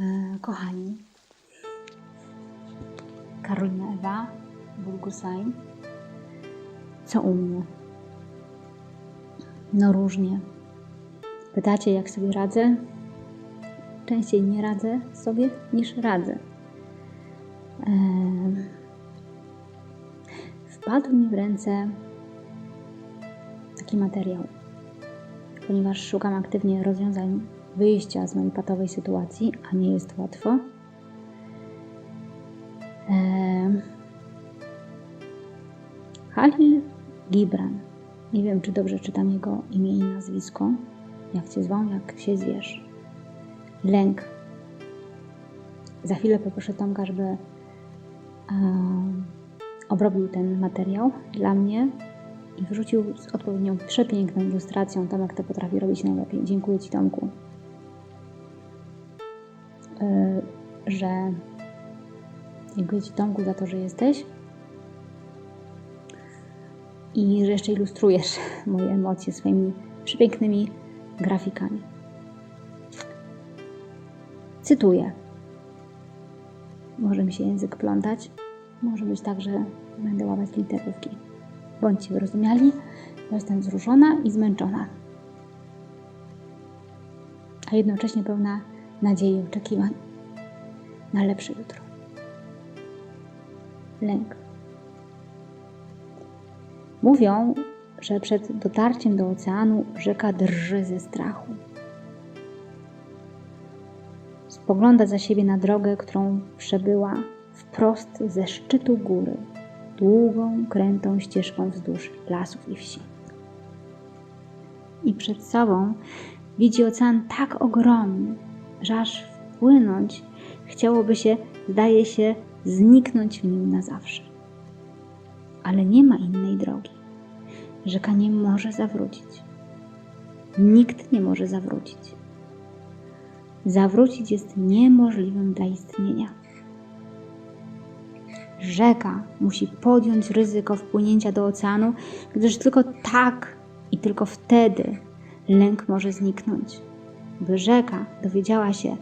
E, kochani, Karolina Ewa, Bulgusaj. Co u mnie? No różnie. Pytacie, jak sobie radzę? Częściej nie radzę sobie niż radzę. Em, Wpadł mi w ręce taki materiał, ponieważ szukam aktywnie rozwiązań wyjścia z mojej patowej sytuacji, a nie jest łatwo. Em, Halil Gibran. Nie wiem, czy dobrze czytam jego imię i nazwisko. Jak cię zwą, jak się zwiesz. Lęk. Za chwilę poproszę Tomka, żeby em, obrobił ten materiał dla mnie i wrzucił z odpowiednią przepiękną ilustracją. Tomek to potrafi robić najlepiej. Dziękuję Ci, Tomku. Yy, że dziękuję Ci, Tomku, za to, że jesteś i że jeszcze ilustrujesz moje emocje swoimi przepięknymi grafikami. Cytuję. Może mi się język plątać, może być tak, że będę łamać literówki. Bądźcie wyrozumiali, jestem wzruszona i zmęczona. A jednocześnie pełna nadziei oczekiwań na lepsze jutro. Lęk. Mówią, że przed dotarciem do oceanu rzeka drży ze strachu. Spogląda za siebie na drogę, którą przebyła wprost ze szczytu góry, długą, krętą ścieżką wzdłuż lasów i wsi. I przed sobą widzi ocean tak ogromny, że aż wpłynąć chciałoby się, zdaje się, zniknąć w nim na zawsze. Ale nie ma innej drogi. Rzeka nie może zawrócić. Nikt nie może zawrócić. Zawrócić jest niemożliwym dla istnienia. Rzeka musi podjąć ryzyko wpłynięcia do oceanu, gdyż tylko tak i tylko wtedy lęk może zniknąć. By rzeka dowiedziała się,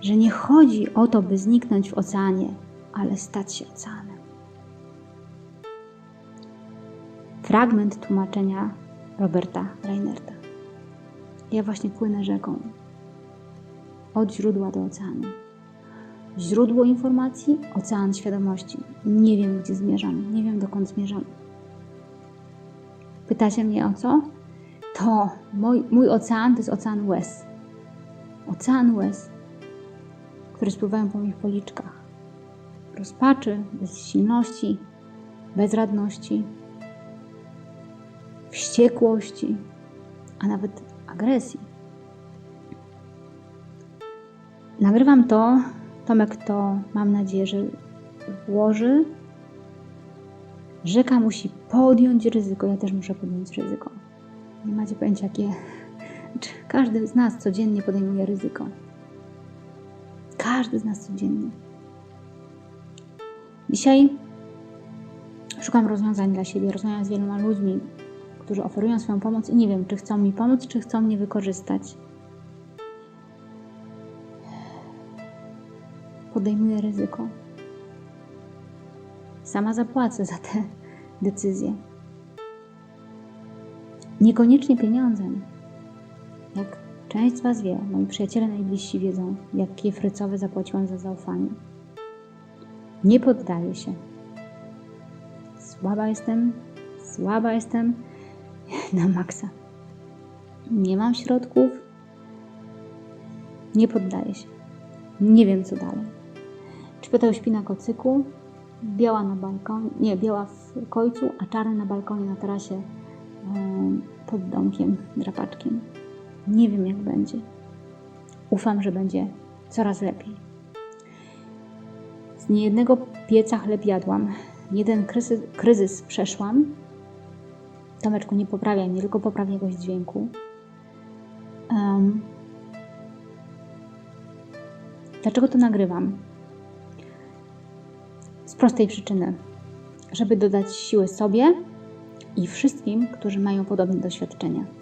że nie chodzi o to, by zniknąć w oceanie, ale stać się oceanem. Fragment tłumaczenia Roberta Reinerta. Ja właśnie płynę rzeką od źródła do oceanu. Źródło informacji, ocean świadomości. Nie wiem, gdzie zmierzam, nie wiem, dokąd zmierzam. Pytacie mnie o co? To mój, mój ocean to jest ocean łez. Ocean łez, które spływają po moich policzkach. Rozpaczy, bezsilności, bezradności, wściekłości, a nawet agresji. Nagrywam to. Tomek to, mam nadzieję, że włoży. Rzeka musi podjąć ryzyko. Ja też muszę podjąć ryzyko. Nie macie pojęcia, jakie. Każdy z nas codziennie podejmuje ryzyko. Każdy z nas codziennie. Dzisiaj szukam rozwiązań dla siebie. Rozmawiam z wieloma ludźmi, którzy oferują swoją pomoc i nie wiem, czy chcą mi pomóc, czy chcą mnie wykorzystać. Podejmuję ryzyko. Sama zapłacę za te decyzje. Niekoniecznie pieniądzem. Jak część z Was wie, moi przyjaciele najbliżsi wiedzą, jakie frycowe zapłaciłam za zaufanie. Nie poddaję się. Słaba jestem, słaba jestem na maksa. Nie mam środków, nie poddaję się. Nie wiem, co dalej. Czypeteł śpi na kocyku, biała na balkonie, nie, biała w końcu, a czarny na balkonie na tarasie pod domkiem, drapaczkiem. Nie wiem, jak będzie. Ufam, że będzie coraz lepiej. Z niejednego pieca chleb jadłam, jeden kryzys, kryzys przeszłam. Tomeczku, nie poprawiaj mnie, tylko popraw jakość dźwięku. Em, dlaczego to nagrywam? Z prostej przyczyny, żeby dodać siły sobie i wszystkim, którzy mają podobne doświadczenia.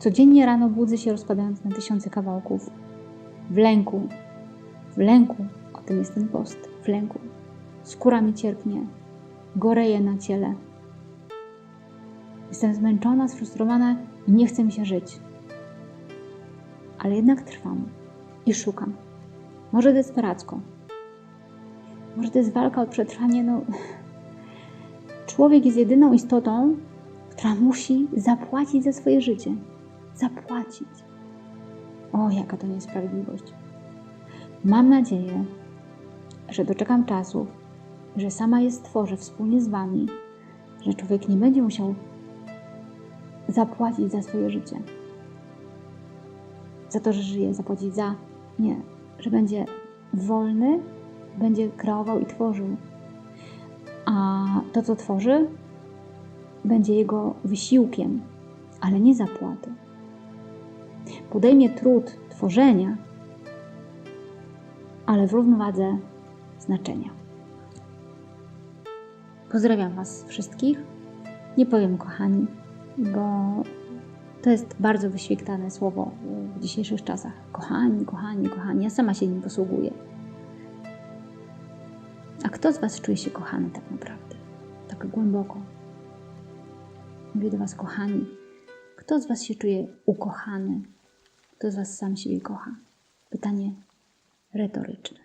Codziennie rano budzę się rozpadając na tysiące kawałków. W lęku, w lęku, o tym jest ten post, w lęku. Skóra mi cierpnie, goreje na ciele. Jestem zmęczona, sfrustrowana i nie chce mi się żyć. Ale jednak trwam i szukam. Może desperacko. Może to jest walka o przetrwanie. No, człowiek jest jedyną istotą, która musi zapłacić za swoje życie. Zapłacić. O, jaka to niesprawiedliwość. Mam nadzieję, że doczekam czasów, że sama je stworzę wspólnie z Wami, że człowiek nie będzie musiał zapłacić za swoje życie. Za to, że żyje, zapłacić za. Nie, że będzie wolny, będzie kreował i tworzył. A to, co tworzy, będzie jego wysiłkiem, ale nie zapłaty. Podejmie trud tworzenia, ale w równowadze znaczenia. Pozdrawiam Was wszystkich. Nie powiem kochani, bo to jest bardzo wyświetlane słowo w dzisiejszych czasach. Kochani, kochani, kochani. Ja sama się nim posługuję. A kto z Was czuje się kochany tak naprawdę? Tak głęboko. Mówię do Was, kochani. Kto z Was się czuje ukochany? Kto z Was sam siebie kocha? Pytanie retoryczne.